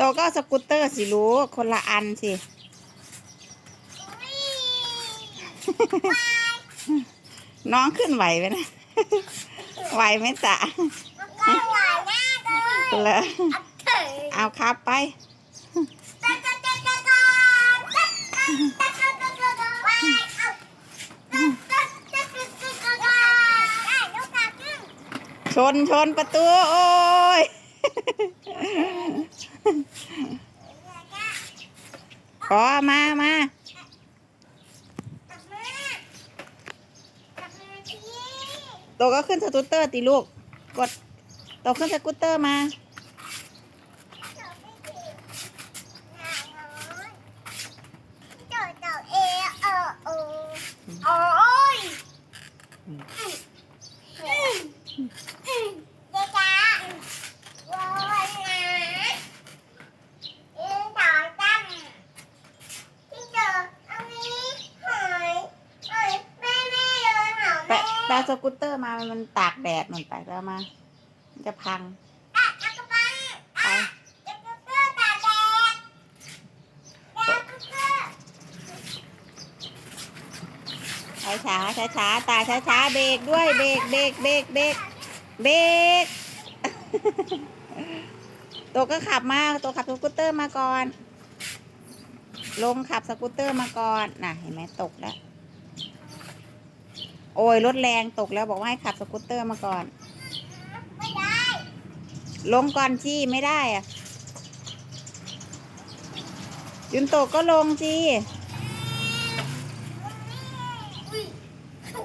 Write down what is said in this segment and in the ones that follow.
โตก็สกูตเตอร์สิลูกคนละอันสิน้องขึ้นไหวไหมนะ ไหวไหมจ๊ะเลยเอาครับไป ชนชนประตู โอ้ย ขอมามาโตก็ขึ้นสกูตเตอร์ติลูก กดโตขึ้นสกูตเตอร์มาเจ้าเจ้าเอเออโอโอ้ยเจ๊จ้าวันนะอินต่อตั้มที่เจออันนี้หายหายแม่แม่เลยหา แปะแม่แปะสกูตเตอร์มามันตากแดดมันไปแล้วมามันจะพังอะอักกระปังไปจะกระเพื่อตาแดงแดงกระเพื่อช้าช้าช้าช้าตาช้าช้าเบรกด้วยเบรกเบรกเบรกเบรกเบรกโตก็ขับมาโตขับสกูตเตอร์มาก่อน ลงขับสกูตเตอร์มาก่อนน่ะเห็นไหมตกแล้ว โอ้ยรถแรงตกแล้วบอกว่าให้ขับสกูตเตอร์มาก่อน ไม่ได้ ลงก่อนจี้ไม่ได้อะยุนโตก็ลงจี้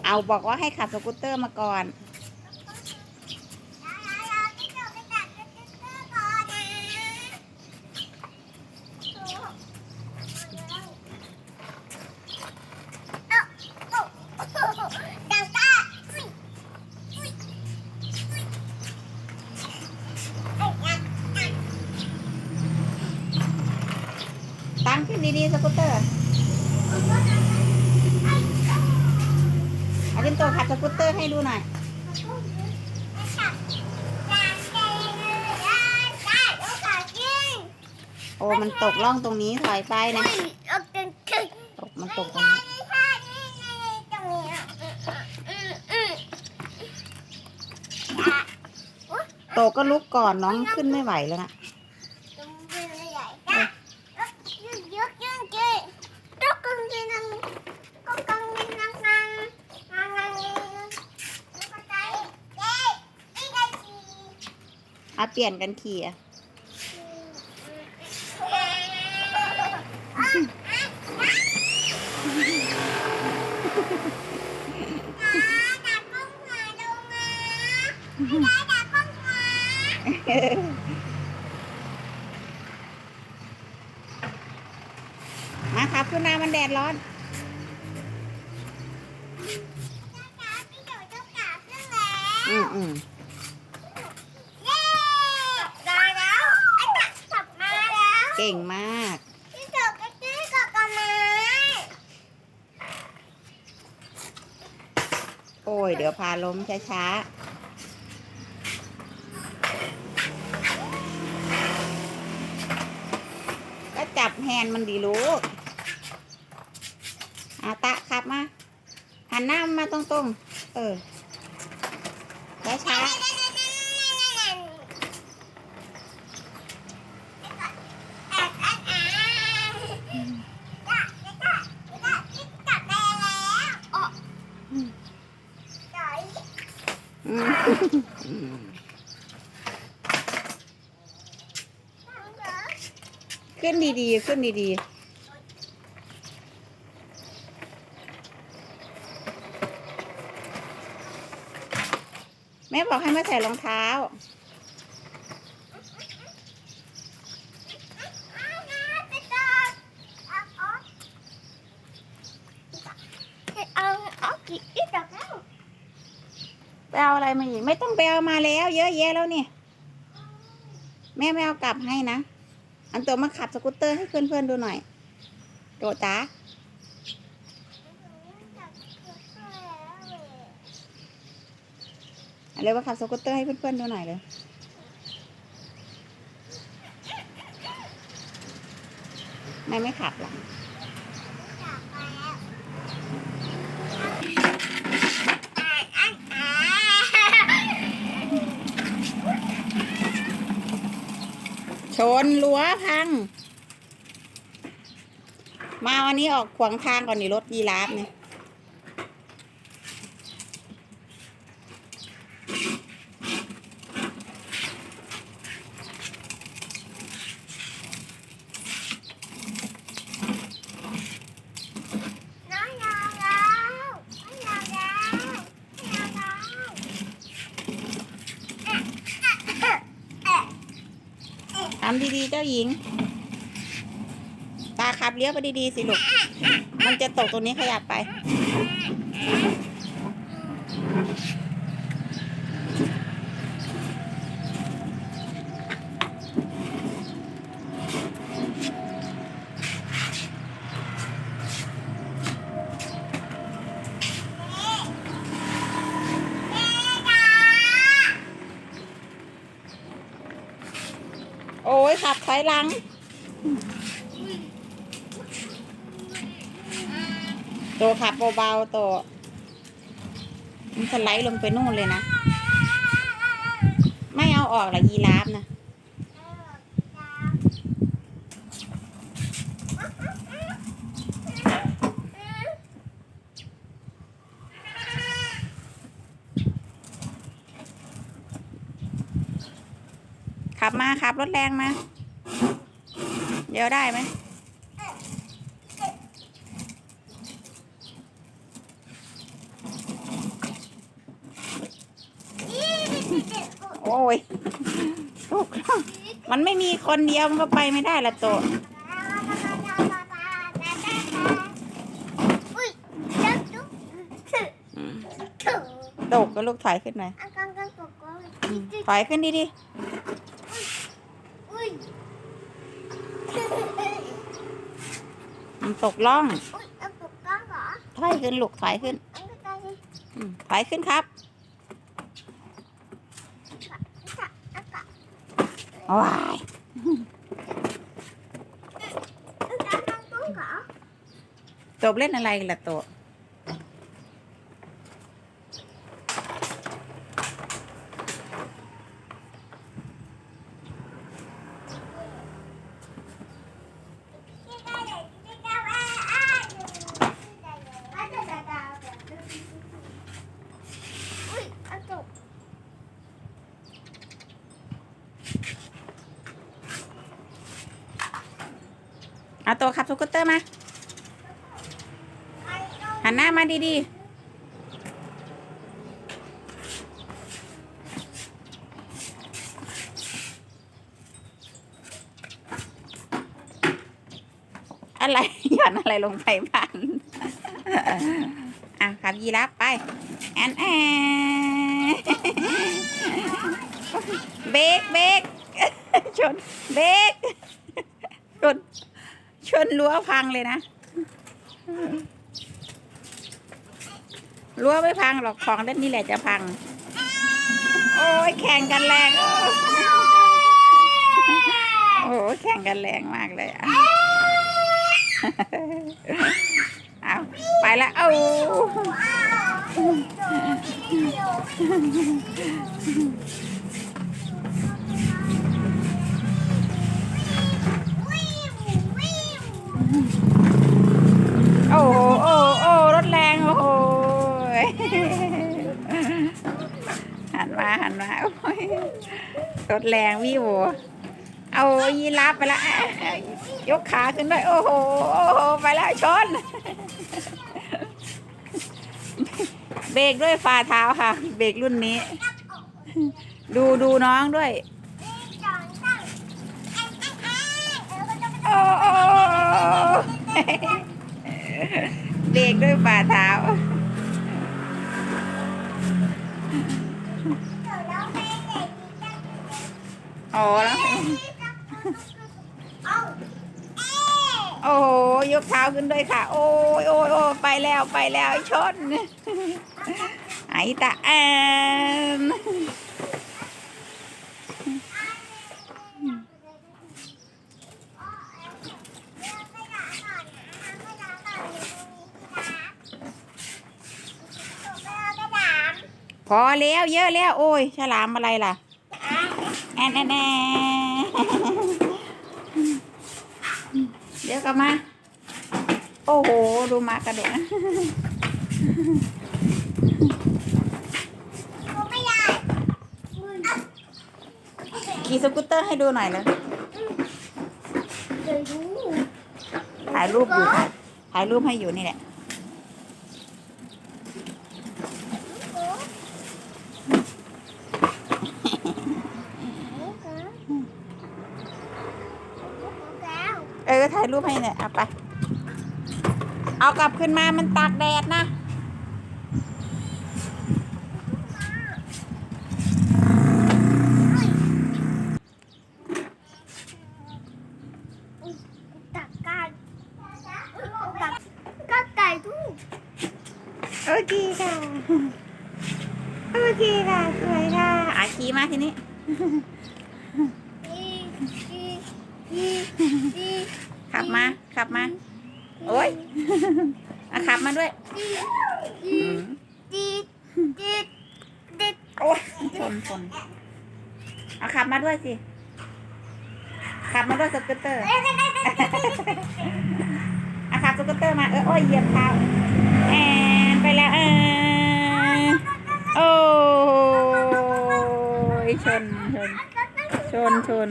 เอาบอกว่าให้ขับสกูตเตอร์มาก่อน ตั้งขึ้น ดีๆสกูตเตอร์เอายุนโตขับสกูตเตอร์ให้ดูหน่อยโอ้มันตกล่องตรงนี้ถอยไปนะตกมันตกตรงนี้โตก็ลุกก่อนน้องขึ้นไม่ไหวแล้วนะ อาเปลี่ยนกันขี่อะมาครับคุณนามันแดดร้อนอืมอืม เย้ได้แล้วไอ้ตักกลับมาแล้ว เก่งมากพี่จอกระจื้กับกระไม้โอ้ย เดี๋ยวพาล้มช้าๆก็จับแฮนมันดีลูกอาตะขับมาหันหน้ามาตรงๆ เออ ช้าๆ ขึ้นดีๆ ขึ้นดีๆแม่บอกให้มาใส่รองเท้าเอาเอากี่อีกแล้ว ไปเอาอะไรมาอีกไม่ต้องไปเอามาแล้ว เยอะแยะแล้วเนี่ยแม่ไม่เอากลับให้นะ อันตัวมาขับสกูตเตอร์ให้เพื่อนๆดูหน่อย โดดจ้าอาเลยว่าขับสกูตเตอร์ให้เพื่อนๆดูหน่อยเลยไม่ไม่ขับล่ะจากไปแล้ว ชนรั้วพัง มาวันนี้ออกขวางทางก่อนนี่รถยีราฟเนี่ย น้องยาวแล้วน้องยาวแล้วน้องยาวแล้วเอ๊ะเอ๊ะเอ๊ะ เอ๊ะทำดีๆ เจ้าหญิง ตาขับเลี้ยวไปดีๆสิลูก มันจะตกตรงนี้ขยับไป โอยขับถอยหลังโตขับเบาๆโตมันสไลด์ลงไปนู่นเลยนะ ไม่เอาออกหรอยีราฟนะขับมาขับรถแรงมา เดี๋ยวได้ไหมโอ้ยตกแล้วมันไม่มีคนเดียวมันก็ไปไม่ได้ละโตอุ้ยเจ้าจุ๊บอืมถูกตกก็ลูกถอยขึ้นหน่อยอังกังกังกกกอืมถอยขึ้นดีอุ้ย ๆมัน ตกล่องอุ้ยเอากกก้องเหรอถอยขึ้นลูกถอยขึ้นอังกังกังอืมถอยขึ้นครับอังกังว้ายอังกังกังกุ้งเหรอ ตบเล่นอะไรกันล่ะโตอุ้ เอาโตขับสกูตเตอร์มา หันหน้ามาดีๆ อะไรหย่อนอะไรลงไปบ้านอะขับยีราฟไปแอนแอนเบรกเบรกชนเบรกชน นรั้วพังเลยนะรั้วไม่พังหรอกของเล่นนี่แหละจะพัง โอ้ยแข่งกันแรงโอ้ยแข่งกันแรงมากเลยอะเอาไปแล้วเอา โอ้โหโอ้โอ้รถแรงโอ้โหหันมาหันมาโอ้ยรถแรงวิวเอายีราฟไปละยกขาขึ้นด้วยโอ้โหโอ้โหไปแล้วชน เบรกด้วยฝ่าเท้าค่ะ เบรกรุ่นนี้ ดูดูน้องด้วย เบรกด้วยฝ่าเท้าโอ้แล้วโอ้โหยกเท้าขึ้นด้วยค่ะ โอ้ยโอ้ยโอ้ยไปแล้วไปแล้วชนไอ้ตาแอน อแล้วเยอะแล้ว โอ้ยฉลามอะไรล่ะแอนแอนแอนเดี๋ยวกลับมา โอ้โห ดูมากระโดดไม่ได้ขี่สกูตเตอร์ให้ดูหน่อยเลยเดี๋ยวดูถ่ายรูปอยู่ถ่ายถ่ายรูปให้อยู่นี่แหละ เออ ถ่ายรูปให้เนี่ยเอาไป เอากลับขึ้นมามันตากแดดนะตักก่ตักตักไก่ดูโอเคค่ะ โอเคค่ะ สวยค่ะอาขี่มาทีนี้ อีอีอีอี ขับมา ขับมา โอ้ยอะขับมาด้วยอีอือีมดีดีดีโอ้ยชนชนเอาขับมาด้วยสิ ขับมาด้วยสกูตเตอร์เอาขับสกูตเตอร์มาเออโอ้ยเหยียบเท้าแอนไปแล้วเออโอ้ยชนชนชนชน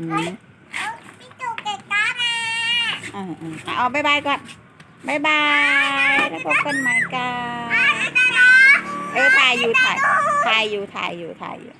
อืม พี่จูเก็บการ์ดมา อ่าอ่าเอาบายบายก่อนบายบายแล้วพบกันใหม่กันเออถ่ายอยู่ถ่ายถ่ายอยู่ถ่ายอยู่ถ่ายอยู่